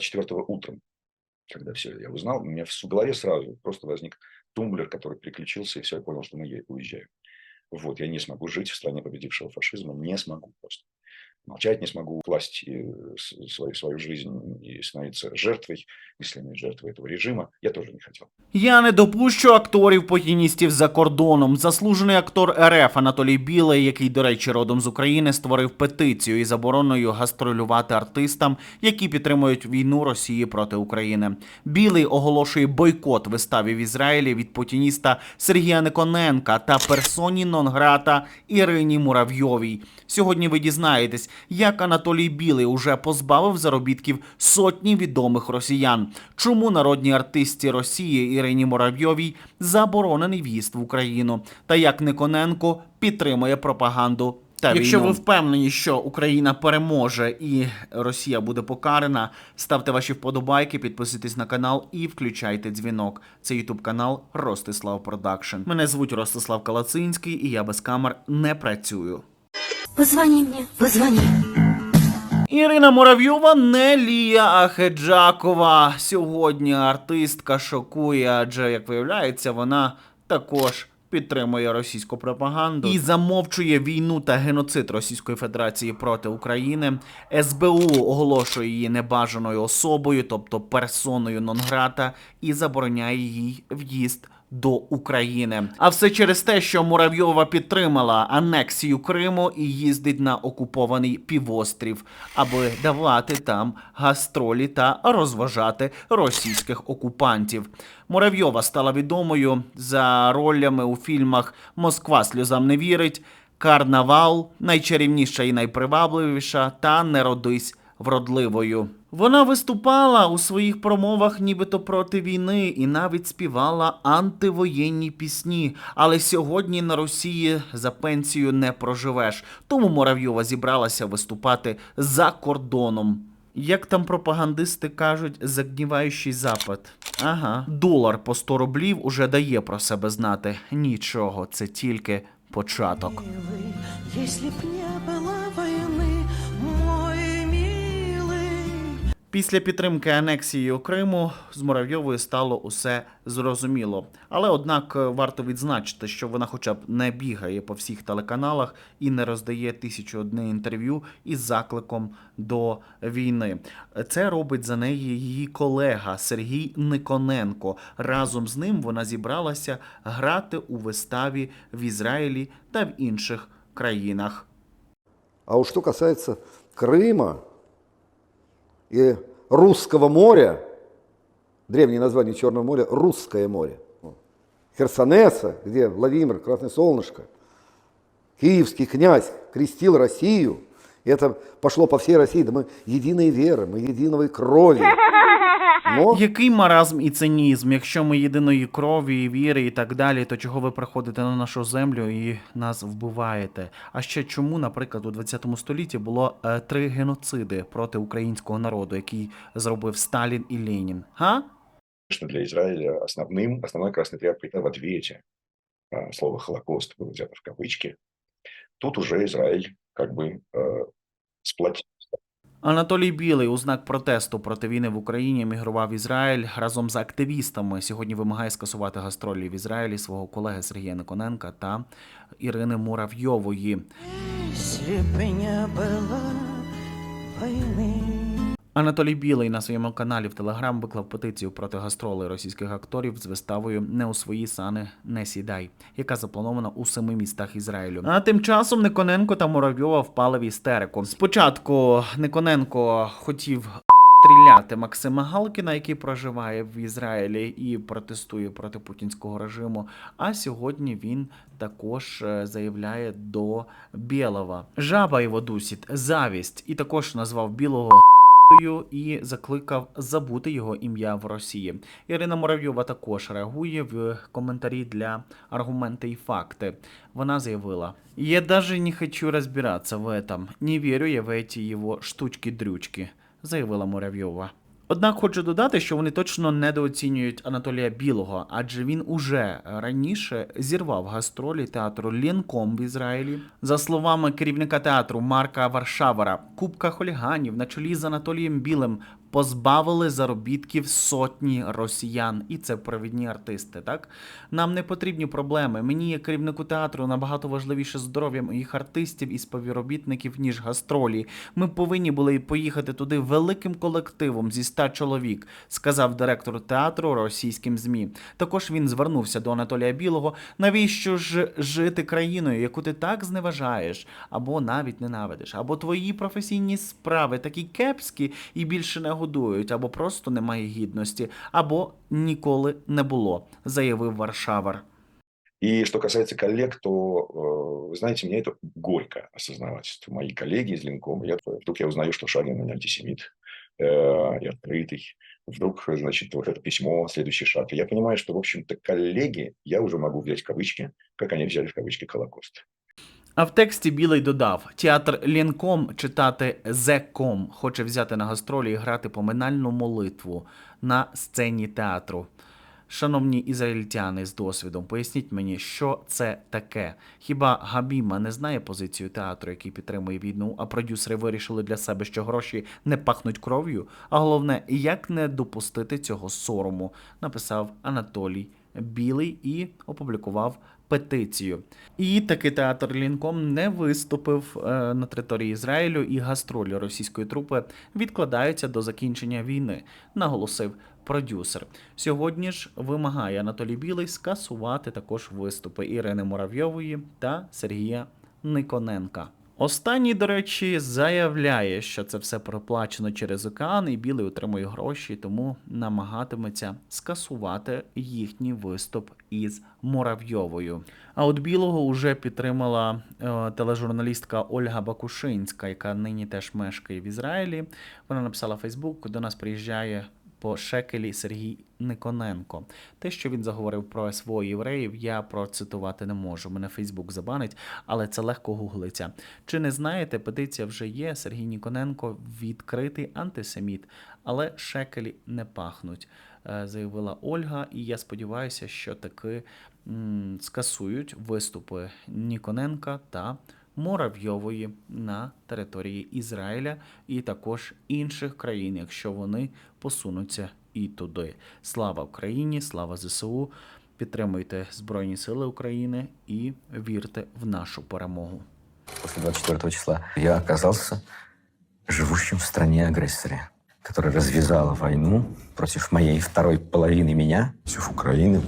4 утром, когда все я узнал, у меня в голове сразу просто возник тумблер, который переключился, и все, я понял, что мы уезжаем. Вот, я не смогу жить в стране победившего фашизма, не смогу просто. Молчать не смогу, класть э, свою, свою жизнь и становиться жертвой, мысленной жертвой этого режима, я тоже не хотел. Я не допущу акторів путіністів за кордоном. Заслужений актор РФ Анатолій Білий, який, до речі, родом з України, створив петицію із забороною гастролювати артистам, які підтримують війну Росії проти України. Білий оголошує бойкот виставі в Ізраїлі від путініста Сергія Никоненка та персоні нон-грата Ірині Муравйовій. Сьогодні ви дізнаєтесь, як Анатолій Білий уже позбавив заробітків сотні відомих росіян. Чому народній артисті Росії Ірині Муравйовій заборонений в'їзд в Україну, та як Никоненко підтримує пропаганду. Та Якщо війну. ви впевнені, що Україна переможе і Росія буде покарана, ставте ваші вподобайки, підписуйтесь на канал і включайте дзвінок. Це ютуб канал Ростислав Продакшн. Мене звуть Ростислав Калацинський, і я без камер не працюю. Позвони мне, позвони. Ірина Муравйова не Лія Ахеджакова. Сьогодні артистка шокує, адже як виявляється, вона також. Підтримує російську пропаганду і замовчує війну та геноцид Російської Федерації проти України. СБУ оголошує її небажаною особою, тобто персоною нон-грата, і забороняє їй в'їзд до України. А все через те, що Муравйова підтримала анексію Криму і їздить на окупований півострів, аби давати там гастролі та розважати російських окупантів. Муравйова стала відомою за ролями у фільмах Москва сльозам не вірить. Карнавал, найчарівніша і найпривабливіша, та не родись вродливою. Вона виступала у своїх промовах нібито проти війни і навіть співала антивоєнні пісні. Але сьогодні на Росії за пенсію не проживеш. Тому Муравйова зібралася виступати за кордоном. Як там пропагандисти кажуть, загніваючий запад. Ага, долар по 100 рублів уже дає про себе знати. Нічого, це тільки початок. Если б не было Після підтримки анексії Криму з Муравйовою стало усе зрозуміло. Але однак е, варто відзначити, що вона хоча б не бігає по всіх телеканалах і не роздає тисячу одне інтерв'ю із закликом до війни. Це робить за неї її колега Сергій Никоненко. Разом з ним вона зібралася грати у виставі в Ізраїлі та в інших країнах. А уж что касается Крыма и Русского моря, древнее название Черного моря – Русское море. Херсонеса, где Владимир, Красное Солнышко, киевский князь крестил Россию, это пошло по всей России, да мы единой веры, мы единой крови. Но Який маразм і цинізм? Якщо ми єдиної крові і віри і так далі, то чого ви приходите на нашу землю і нас вбиваєте? А ще чому, наприклад, у 20 столітті було е, три геноциди проти українського народу, який зробив Сталін і Ленін? Га? Конечно, для Израиля основным, основной красный тряпкой это в ответе. А, Слово «Холокост» было взято в кавычки. Тут уже Израиль как бы э, сплотил Анатолій Білий у знак протесту проти війни в Україні емігрував в Ізраїль разом з активістами. Сьогодні вимагає скасувати гастролі в Ізраїлі свого колеги Сергія Никоненка та Ірини Муравйової. Если б не было войны. Анатолій Білий на своєму каналі в Телеграм виклав петицію проти гастролей російських акторів з виставою Не у свої сани не сідай, яка запланована у семи містах Ізраїлю. А тим часом Никоненко та Муравйова впали в істерику. Спочатку Никоненко хотів. Стріляти Максима Галкіна, який проживає в Ізраїлі і протестує проти путінського режиму. А сьогодні він також е, заявляє до Білова. Жаба його дусить, завість, і також назвав білого і закликав забути його ім'я в Росії. Ірина Муравйова також реагує в коментарі для аргументи і факти. Вона заявила: Я даже не хочу розбиратися в этом. Не вірю я в эти його штучки-дрючки, заявила Муравйова. Однак хочу додати, що вони точно недооцінюють Анатолія Білого, адже він уже раніше зірвав гастролі театру Лінком в Ізраїлі. За словами керівника театру Марка Варшавара, кубка хуліганів на чолі з Анатолієм Білим позбавили заробітків сотні росіян, і це провідні артисти. Так нам не потрібні проблеми. Мені, як керівнику театру, набагато важливіше здоров'я моїх артистів і співробітників, ніж гастролі. Ми повинні були поїхати туди великим колективом зі 100 чоловік, сказав директор театру російським змі. Також він звернувся до Анатолія Білого. Навіщо ж жити країною, яку ти так зневажаєш, або навіть ненавидиш, або твої професійні справи такі кепські і більше не годують, або просто немає гідності, або ніколи не було, заявив Варшавар. И что касается коллег, то, э, вы знаете, мне это горько осознавать. что Мои коллеги из Линкома, я, вдруг я узнаю, что Шарин он антисемит э, и открытый. Вдруг, значит, вот это письмо, следующий шаг. И я понимаю, что, в общем-то, коллеги, я уже могу взять в кавычки, как они взяли в кавычки Холокост. А в тексті Білий додав: театр Лінком читати Зеком хоче взяти на гастролі і грати поминальну молитву на сцені театру. Шановні ізраїльтяни з досвідом, поясніть мені, що це таке. Хіба Габіма не знає позицію театру, який підтримує війну, а продюсери вирішили для себе, що гроші не пахнуть кров'ю? А головне, як не допустити цього сорому, написав Анатолій Білий і опублікував петицію. І таки театр Лінком не виступив е, на території Ізраїлю, і гастролі російської трупи відкладаються до закінчення війни, наголосив продюсер. Сьогодні ж вимагає Анатолій Білий скасувати також виступи Ірини Муравйової та Сергія Никоненка. Останній, до речі, заявляє, що це все проплачено через океан, і білий отримує гроші, тому намагатиметься скасувати їхній виступ із Муравйовою. А от білого вже підтримала е, тележурналістка Ольга Бакушинська, яка нині теж мешкає в Ізраїлі. Вона написала Фейсбук, до нас приїжджає по шекелі Сергій Никоненко. Те, що він заговорив про СВО євреїв, я процитувати не можу. Мене Фейсбук забанить, але це легко гуглиться. Чи не знаєте, петиція вже є. Сергій Ніконенко відкритий антисеміт, але шекелі не пахнуть, е, заявила Ольга. І я сподіваюся, що таки скасують виступи Ніконенка та. Муравйової на території Ізраїля і також інших країн, якщо вони посунуться і туди. Слава Україні, слава ЗСУ! Підтримуйте Збройні Сили України і вірте в нашу перемогу. После 24 числа я оказался живущим в стране-агрессоре, которая развязала войну против моей второй половины меня, против Украины.